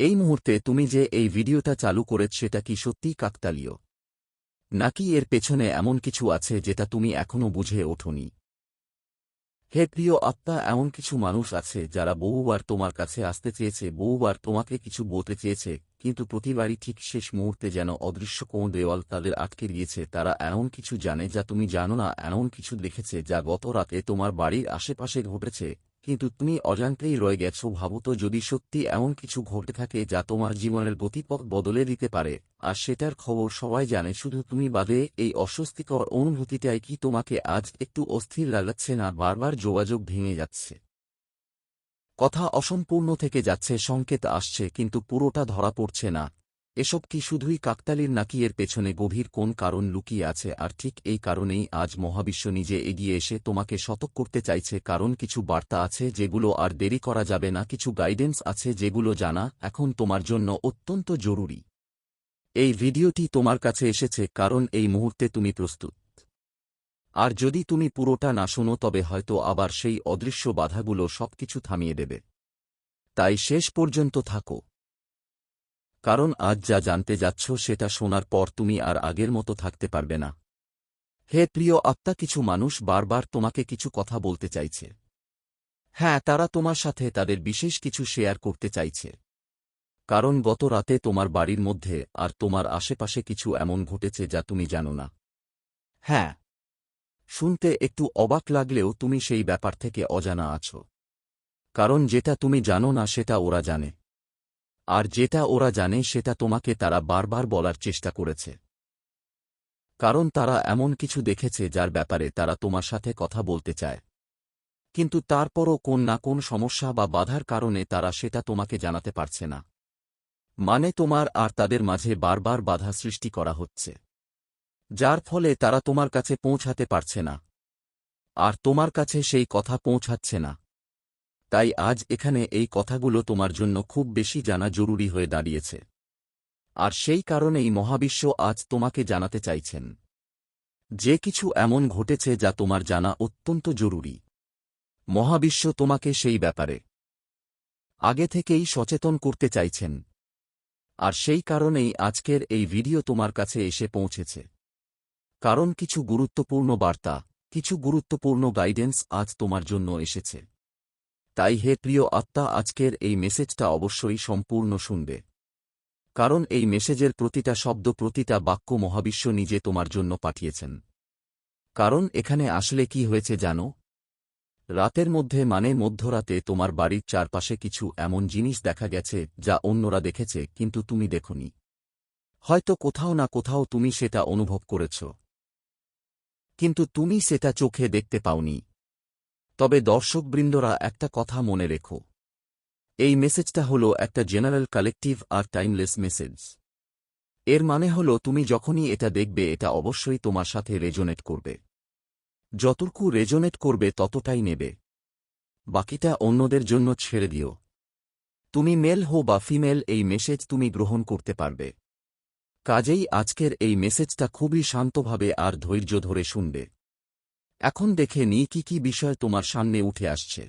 এই মুহূর্তে তুমি যে এই ভিডিওটা চালু করেছ সেটা কি সত্যিই কাকতালীয়? নাকি এর পেছনে এমন কিছু আছে যেটা তুমি এখনও বুঝে ওঠনি? হে প্রিয় আত্মা, এমন কিছু মানুষ আছে যারা বহুবার তোমার কাছে আসতে চেয়েছে, বহুবার তোমাকে কিছু বলতে চেয়েছে, কিন্তু প্রতিবারই ঠিক শেষ মুহূর্তে যেন অদৃশ্য কোন দেওয়াল তাদের আটকে গিয়েছে তারা এমন কিছু জানে যা তুমি জানো না, এমন কিছু দেখেছে যা গত রাতে তোমার বাড়ির আশেপাশে ঘটেছে। কিন্তু তুমি অজান্তেই রয়ে গেছো ভাবো তো যদি সত্যি এমন কিছু ঘটে থাকে যা তোমার জীবনের গতিপথ বদলে দিতে পারে। আর সেটার খবর সবাই জানে, শুধু তুমি বাদে এই অস্বস্তিকর অনুভূতিটাই কি তোমাকে আজ একটু অস্থির লাগাচ্ছে না বারবার যোগাযোগ ভেঙে যাচ্ছে? কথা অসম্পূর্ণ থেকে যাচ্ছে, সংকেত আসছে, কিন্তু পুরোটা ধরা পড়ছে না। এসব কি শুধুই কাকতালির নাকি এর পেছনে গভীর কোন কারণ লুকিয়ে আছে? আর ঠিক এই কারণেই আজ মহাবিশ্ব নিজে এগিয়ে এসে তোমাকে শতক করতে চাইছে। কারণ কিছু বার্তা আছে যেগুলো আর দেরি করা যাবে না, কিছু গাইডেন্স আছে যেগুলো জানা এখন তোমার জন্য অত্যন্ত জরুরি। এই ভিডিওটি তোমার কাছে এসেছে কারণ এই মুহূর্তে তুমি প্রস্তুত। আর যদি তুমি পুরোটা না শোনো, তবে হয়তো আবার সেই অদৃশ্য বাধাগুলো সবকিছু থামিয়ে দেবে। তাই শেষ পর্যন্ত থাকো। কারণ আজ যা জানতে যাচ্ছ সেটা শোনার পর তুমি আর আগের মতো থাকতে পারবে না। হে প্রিয় আত্মা, কিছু মানুষ বারবার তোমাকে কিছু কথা বলতে চাইছে। হ্যাঁ তারা তোমার সাথে তাদের বিশেষ কিছু শেয়ার করতে চাইছে। কারণ গত রাতে তোমার বাড়ির মধ্যে আর তোমার আশেপাশে কিছু এমন ঘটেছে যা তুমি জানো না। হ্যাঁ শুনতে একটু অবাক লাগলেও তুমি সেই ব্যাপার থেকে অজানা আছো। কারণ যেটা তুমি জানো না, সেটা ওরা জানে। আর যেটা ওরা জানে সেটা তোমাকে তারা বারবার বলার চেষ্টা করেছে। কারণ তারা এমন কিছু দেখেছে যার ব্যাপারে তারা তোমার সাথে কথা বলতে চায়। কিন্তু তারপরও কোন না কোন সমস্যা বা বাধার কারণে তারা সেটা তোমাকে জানাতে পারছে না। মানে তোমার আর তাদের মাঝে বারবার বাধা সৃষ্টি করা হচ্ছে। যার ফলে তারা তোমার কাছে পৌঁছাতে পারছে না। আর তোমার কাছে সেই কথা পৌঁছাচ্ছে না। তাই আজ এখানে এই কথাগুলো তোমার জন্য খুব বেশি জানা জরুরি হয়ে দাঁড়িয়েছে। আর সেই কারণেই মহাবিশ্ব আজ তোমাকে জানাতে চাইছেন। যে কিছু এমন ঘটেছে যা তোমার জানা অত্যন্ত জরুরি। মহাবিশ্ব তোমাকে সেই ব্যাপারে আগে থেকেই সচেতন করতে চাইছেন। আর সেই কারণেই আজকের এই ভিডিও তোমার কাছে এসে পৌঁছেছে। কারণ কিছু গুরুত্বপূর্ণ বার্তা, কিছু গুরুত্বপূর্ণ গাইডেন্স আজ তোমার জন্য এসেছে। তাই হে প্রিয় আত্মা, আজকের এই মেসেজটা অবশ্যই সম্পূর্ণ শুনবে। কারণ এই মেসেজের প্রতিটা শব্দ, প্রতিটা বাক্য মহাবিশ্ব নিজে তোমার জন্য পাঠিয়েছেন। কারণ এখানে আসলে কি হয়েছে জানো? রাতের মধ্যে মানে মধ্যরাতে তোমার বাড়ির চারপাশে কিছু এমন জিনিস দেখা গেছে যা অন্যরা দেখেছে, কিন্তু তুমি দেখনি। হয়তো কোথাও না কোথাও তুমি সেটা অনুভব করেছ। কিন্তু তুমি সেটা চোখে দেখতে পাওনি। তবে দর্শকবৃন্দরা একটা কথা মনে রেখো। এই মেসেজটা হল একটা জেনারেল কালেকটিভ আর টাইমলেস মেসেজ। এর মানে হল তুমি যখনই এটা দেখবে, এটা অবশ্যই তোমার সাথে রেজোনেট করবে। যতটুকু রেজোনেট করবে, ততটাই নেবে। বাকিটা অন্যদের জন্য ছেড়ে দিও। তুমি মেল হো বা ফিমেল, এই মেসেজ তুমি গ্রহণ করতে পারবে। কাজেই আজকের এই মেসেজটা খুবই শান্তভাবে আর ধৈর্য ধরে শুনবে। এখন দেখে নি কি কি বিষয় তোমার সামনে উঠে আসছে।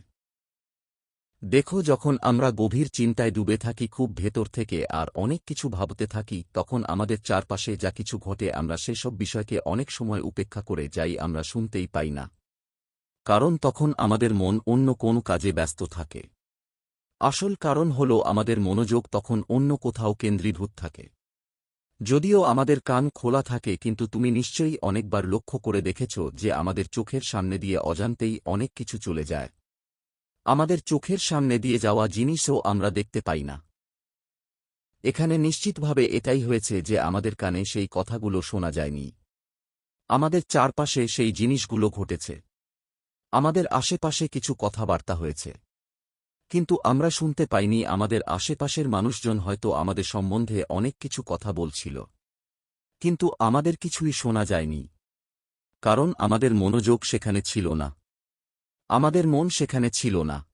দেখো যখন আমরা গভীর চিন্তায় ডুবে থাকি খুব ভেতর থেকে আর অনেক কিছু ভাবতে থাকি, তখন আমাদের চারপাশে যা কিছু ঘটে আমরা সেসব বিষয়কে অনেক সময় উপেক্ষা করে যাই আমরা শুনতেই পাই না। কারণ তখন আমাদের মন অন্য কোন কাজে ব্যস্ত থাকে। আসল কারণ হল আমাদের মনোযোগ তখন অন্য কোথাও কেন্দ্রীভূত থাকে। যদিও আমাদের কান খোলা থাকে কিন্তু তুমি নিশ্চয়ই অনেকবার লক্ষ্য করে দেখেছ যে আমাদের চোখের সামনে দিয়ে অজান্তেই অনেক কিছু চলে যায়। আমাদের চোখের সামনে দিয়ে যাওয়া জিনিসও আমরা দেখতে পাই না। এখানে নিশ্চিতভাবে এটাই হয়েছে যে আমাদের কানে সেই কথাগুলো শোনা যায়নি। আমাদের চারপাশে সেই জিনিসগুলো ঘটেছে। আমাদের আশেপাশে কিছু কথাবার্তা হয়েছে। কিন্তু আমরা শুনতে পাইনি আমাদের আশেপাশের মানুষজন হয়তো আমাদের সম্বন্ধে অনেক কিছু কথা বলছিল। কিন্তু আমাদের কিছুই শোনা যায়নি। কারণ আমাদের মনোযোগ সেখানে ছিল না। আমাদের মন সেখানে ছিল না।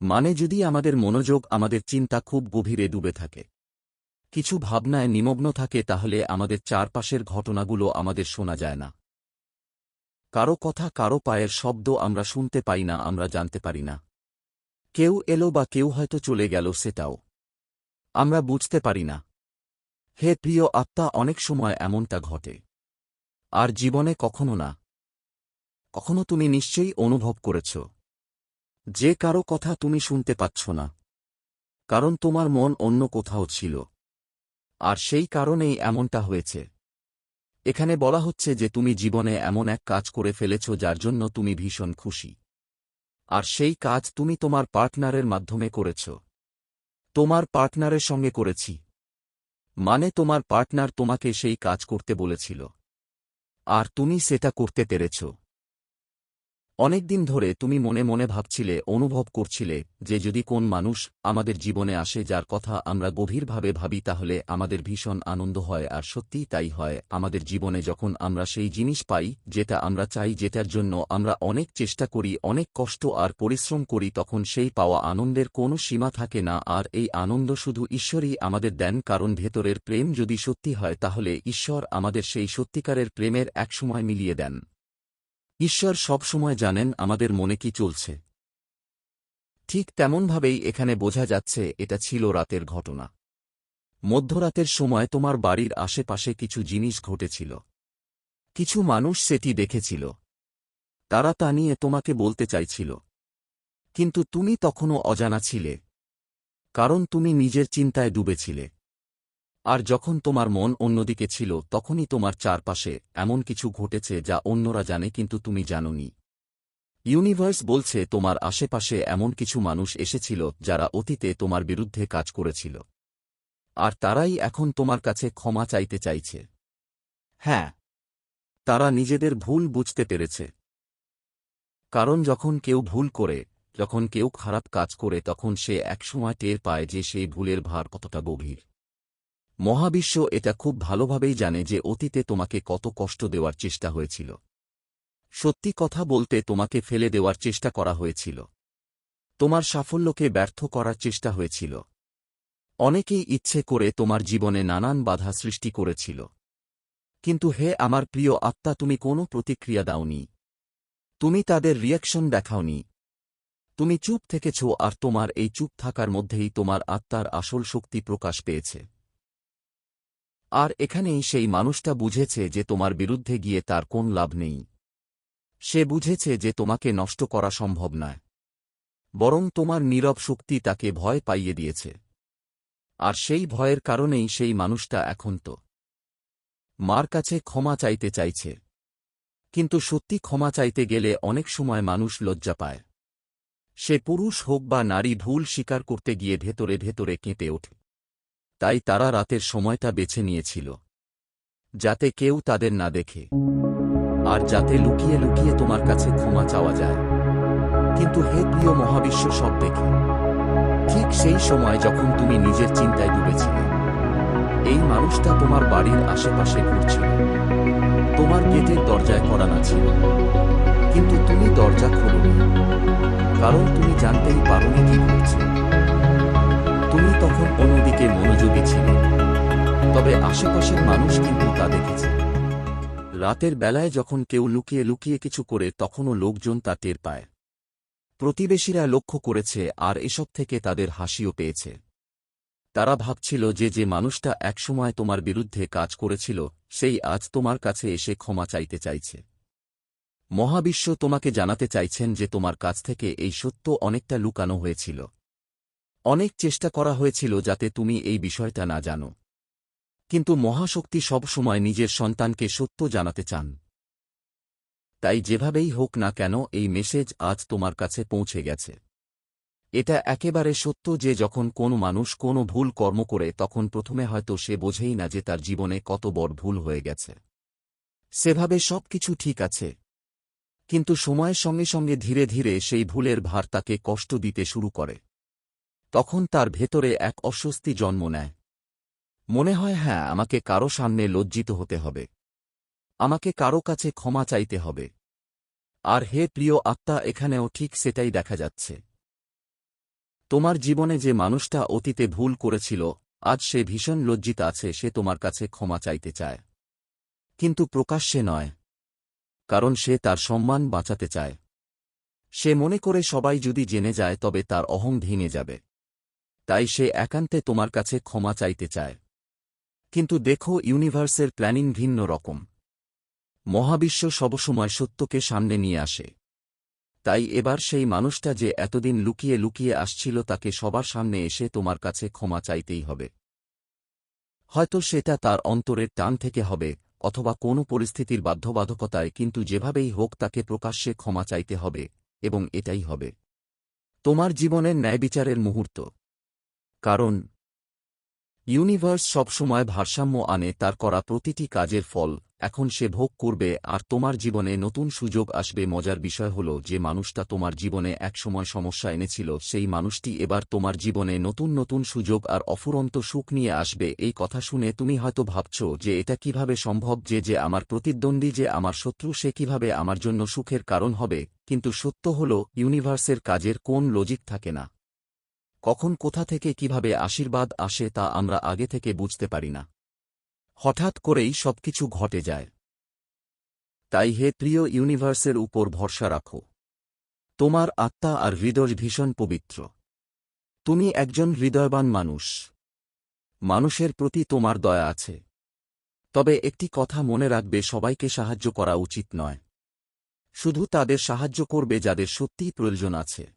মানে যদি আমাদের মনোযোগ আমাদের চিন্তা খুব গভীরে ডুবে থাকে, কিছু ভাবনায় নিমগ্ন থাকে তাহলে আমাদের চারপাশের ঘটনাগুলো আমাদের শোনা যায় না। কারও কথা কারও পায়ের শব্দ আমরা শুনতে পাই না, আমরা জানতে পারি না। কেউ এলো বা কেউ হয়তো চলে গেল সেটাও। আমরা বুঝতে পারি না। হে প্রিয় আত্মা, অনেক সময় এমনটা ঘটে। আর জীবনে কখনো না। কখনো তুমি নিশ্চয়ই অনুভব করেছ। যে কারও কথা তুমি শুনতে পাচ্ছ না। কারণ তোমার মন অন্য কোথাও ছিল। আর সেই কারণেই এমনটা হয়েছে। এখানে বলা হচ্ছে যে তুমি জীবনে এমন এক কাজ করে ফেলেছ যার জন্য তুমি ভীষণ খুশি। আর সেই কাজ তুমি তোমার পার্টনারের মাধ্যমে করেছ। তোমার পার্টনারের সঙ্গে করেছি। মানে তোমার পার্টনার তোমাকে সেই কাজ করতে বলেছিল। আর তুমি সেটা করতে পেরেছ। অনেকদিন ধরে তুমি মনে মনে ভাবছিলে, অনুভব করছিলে, যে যদি কোন মানুষ আমাদের জীবনে আসে যার কথা আমরা গভীরভাবে ভাবি তাহলে আমাদের ভীষণ আনন্দ হয় আর সত্যিই তাই হয়। আমাদের জীবনে যখন আমরা সেই জিনিস পাই যেটা আমরা চাই যেটার জন্য আমরা অনেক চেষ্টা করি, অনেক কষ্ট আর পরিশ্রম করি, তখন সেই পাওয়া আনন্দের কোনো সীমা থাকে না আর এই আনন্দ শুধু ঈশ্বরই আমাদের দেন, কারণ ভেতরের প্রেম যদি সত্যি হয় তাহলে ঈশ্বর আমাদের সেই সত্যিকারের প্রেমের একসময় মিলিয়ে দেন। ঈশ্বর সবসময় জানেন আমাদের মনে কি চলছে। ঠিক তেমনভাবেই এখানে বোঝা যাচ্ছে, এটা ছিল রাতের ঘটনা। মধ্যরাতের সময় তোমার বাড়ির আশেপাশে কিছু জিনিস ঘটেছিল। কিছু মানুষ সেটি দেখেছিল। তারা তা নিয়ে তোমাকে বলতে চাইছিল। কিন্তু তুমি তখনও অজানা ছিলে। কারণ তুমি নিজের চিন্তায় ডুবেছিলে। আর যখন তোমার মন অন্যদিকে ছিল, তখনই তোমার চারপাশে এমন কিছু ঘটেছে যা অন্যরা জানে কিন্তু তুমি জানোনি। ইউনিভার্স বলছে, তোমার আশেপাশে এমন কিছু মানুষ এসেছিল যারা অতীতে তোমার বিরুদ্ধে কাজ করেছিল। আর তারাই এখন তোমার কাছে ক্ষমা চাইতে চাইছে। হ্যাঁ তারা নিজেদের ভুল বুঝতে পেরেছে। কারণ যখন কেউ ভুল করে, যখন কেউ খারাপ কাজ করে, তখন সে একসময় টের পায় যে সেই ভুলের ভার কতটা গভীর। মহাবিশ্ব এটা খুব ভালোভাবেই জানে যে অতীতে তোমাকে কত কষ্ট দেওয়ার চেষ্টা হয়েছিল। সত্যি কথা বলতে তোমাকে ফেলে দেওয়ার চেষ্টা করা হয়েছিল। তোমার সাফল্যকে ব্যর্থ করার চেষ্টা হয়েছিল। অনেকেই ইচ্ছে করে তোমার জীবনে নানান বাধা সৃষ্টি করেছিল। কিন্তু হে আমার প্রিয় আত্মা, তুমি কোনো প্রতিক্রিয়া দাওনি। তুমি তাদের রিয়াকশন দেখাওনি। তুমি চুপ থেকেছ আর তোমার এই চুপ থাকার মধ্যেই তোমার আত্মার আসল শক্তি প্রকাশ পেয়েছে। আর এখানেই সেই মানুষটা বুঝেছে যে তোমার বিরুদ্ধে গিয়ে তার কোন লাভ নেই। সে বুঝেছে যে তোমাকে নষ্ট করা সম্ভব নয়। বরং তোমার নীরব শক্তি তাকে ভয় পাইয়ে দিয়েছে। আর সেই ভয়ের কারণেই সেই মানুষটা এখন তো। মার কাছে ক্ষমা চাইতে চাইছে। কিন্তু সত্যি ক্ষমা চাইতে গেলে অনেক সময় মানুষ লজ্জা পায়। সে পুরুষ হোক বা নারী ভুল স্বীকার করতে গিয়ে ভেতরে ভেতরে কেঁপে ওঠে। তাই তারা রাতের সময়টা বেছে নিয়েছিল। যাতে কেউ তাদের না দেখে। আর যাতে লুকিয়ে লুকিয়ে তোমার কাছে ক্ষমা চাওয়া যায়। কিন্তু হে প্রিয় মহাবিশ্ব সব দেখে। ঠিক সেই সময় যখন তুমি নিজের চিন্তায় ডুবেছিলে, এই মানুষটা তোমার বাড়ির আশেপাশে ঘুরছিল। তোমার গেটের দরজায় করানা ছিল কিন্তু তুমি দরজা খোলনি, কারণ তুমি জানতেই পারোনি কি তুমি তখন অন্যদিকে মনোযোগী ছিলে তবে আশেপাশের মানুষ কিন্তু তা দেখেছে। রাতের বেলায় যখন কেউ লুকিয়ে লুকিয়ে কিছু করে, তখনও লোকজন তা টের পায়। প্রতিবেশীরা লক্ষ্য করেছে আর এসব থেকে তাদের হাসিও পেয়েছে। তারা ভাবছিল যে যে মানুষটা একসময় তোমার বিরুদ্ধে কাজ করেছিল, সেই আজ তোমার কাছে এসে ক্ষমা চাইতে চাইছে। মহাবিশ্ব তোমাকে জানাতে চাইছেন যে, তোমার কাছ থেকে এই সত্য অনেকটা লুকানো হয়েছিল। অনেক চেষ্টা করা হয়েছিল যাতে তুমি এই বিষয়টা না জানো। কিন্তু মহাশক্তি সবসময় নিজের সন্তানকে সত্য জানাতে চান। তাই যেভাবেই হোক না কেন, এই মেসেজ আজ তোমার কাছে পৌঁছে গেছে। এটা একেবারে সত্য যে যখন কোনো মানুষ কোনো ভুল কর্ম করে, তখন প্রথমে হয়তো সে বোঝেই না যে তার জীবনে কত বড় ভুল হয়ে গেছে। সেভাবে সব কিছু ঠিক আছে। কিন্তু সময়ের সঙ্গে সঙ্গে ধীরে ধীরে সেই ভুলের ভার তাকে কষ্ট দিতে শুরু করে। তখন তার ভেতরে এক অস্বস্তি জন্ম নেয়। মনে হয় হ্যাঁ আমাকে কারও সামনে লজ্জিত হতে হবে। আমাকে কারও কাছে ক্ষমা চাইতে হবে। আর হে প্রিয় আত্মা, এখানেও ঠিক সেটাই দেখা যাচ্ছে। তোমার জীবনে যে মানুষটা অতীতে ভুল করেছিল, আজ সে ভীষণ লজ্জিত আছে, সে তোমার কাছে ক্ষমা চাইতে চায়। কিন্তু প্রকাশ্যে নয়, কারণ সে তার সম্মান বাঁচাতে চায়। সে মনে করে, সবাই যদি জেনে যায়, তবে তার অহং ভেঙে যাবে। তাই সে একান্তে তোমার কাছে ক্ষমা চাইতে চায়। কিন্তু দেখো, ইউনিভার্সের প্ল্যানিং ভিন্ন রকম। মহাবিশ্ব সবসময় সত্যকে সামনে নিয়ে আসে। তাই এবার সেই মানুষটা যে এতদিন লুকিয়ে লুকিয়ে আসছিল তাকে সবার সামনে এসে তোমার কাছে ক্ষমা চাইতেই হবে। হয়তো সেটা তার অন্তরের টান থেকে হবে, অথবা কোনো পরিস্থিতির বাধ্যবাধকতায়, কিন্তু যেভাবেই হোক তাকে প্রকাশ্যে ক্ষমা চাইতে হবে, এবং এটাই হবে। তোমার জীবনের ন্যায়বিচারের মুহূর্ত। কারণ, ইউনিভার্স সবসময় ভারসাম্য আনে তার করা প্রতিটি কাজের ফল, এখন সে ভোগ করবে আর তোমার জীবনে নতুন সুযোগ আসবে। মজার বিষয় হল যে মানুষটা তোমার জীবনে একসময় সমস্যা এনেছিল, সেই মানুষটি এবার তোমার জীবনে নতুন নতুন সুযোগ আর অফুরন্ত সুখ নিয়ে আসবে। এই কথা শুনে তুমি হয়তো ভাবছ যে এটা কীভাবে সম্ভব যে যে আমার প্রতিদ্বন্দ্বী, যে আমার শত্রু, সে কীভাবে আমার জন্য সুখের কারণ হবে, কিন্তু সত্য হল ইউনিভার্সের কাজের কোন লজিক থাকে না। কখন কোথা থেকে কীভাবে আশীর্বাদ আসে তা আমরা আগে থেকে বুঝতে পারি না। হঠাৎ করেই সবকিছু ঘটে যায়। তাই হে প্রিয় ইউনিভার্সের উপর ভরসা রাখো। তোমার আত্মা আর হৃদয় ভীষণ পবিত্র। তুমি একজন হৃদয়বান মানুষ। মানুষের প্রতি তোমার দয়া আছে। তবে একটি কথা মনে রাখবে, সবাইকে সাহায্য করা উচিত নয়। শুধু তাদের সাহায্য করবে যাদের সত্যিই প্রয়োজন আছে।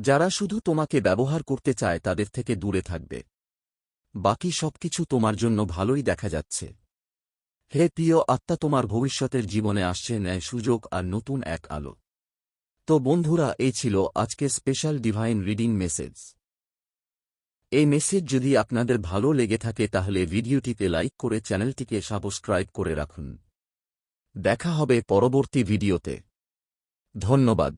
যারা শুধু তোমাকে ব্যবহার করতে চায় তাদের থেকে দূরে থাকবে। বাকি সবকিছু তোমার জন্য ভালোই দেখা যাচ্ছে। হে প্রিয় আত্মা, তোমার ভবিষ্যতের জীবনে আসছে ন্যায় সুযোগ আর নতুন এক আলো। তো বন্ধুরা, এই ছিল আজকে স্পেশাল ডিভাইন রিডিং মেসেজ এই মেসেজ যদি আপনাদের ভালো লেগে থাকে, তাহলে ভিডিওটিতে লাইক করে চ্যানেলটিকে সাবস্ক্রাইব করে রাখুন। দেখা হবে পরবর্তী ভিডিওতে। ধন্যবাদ।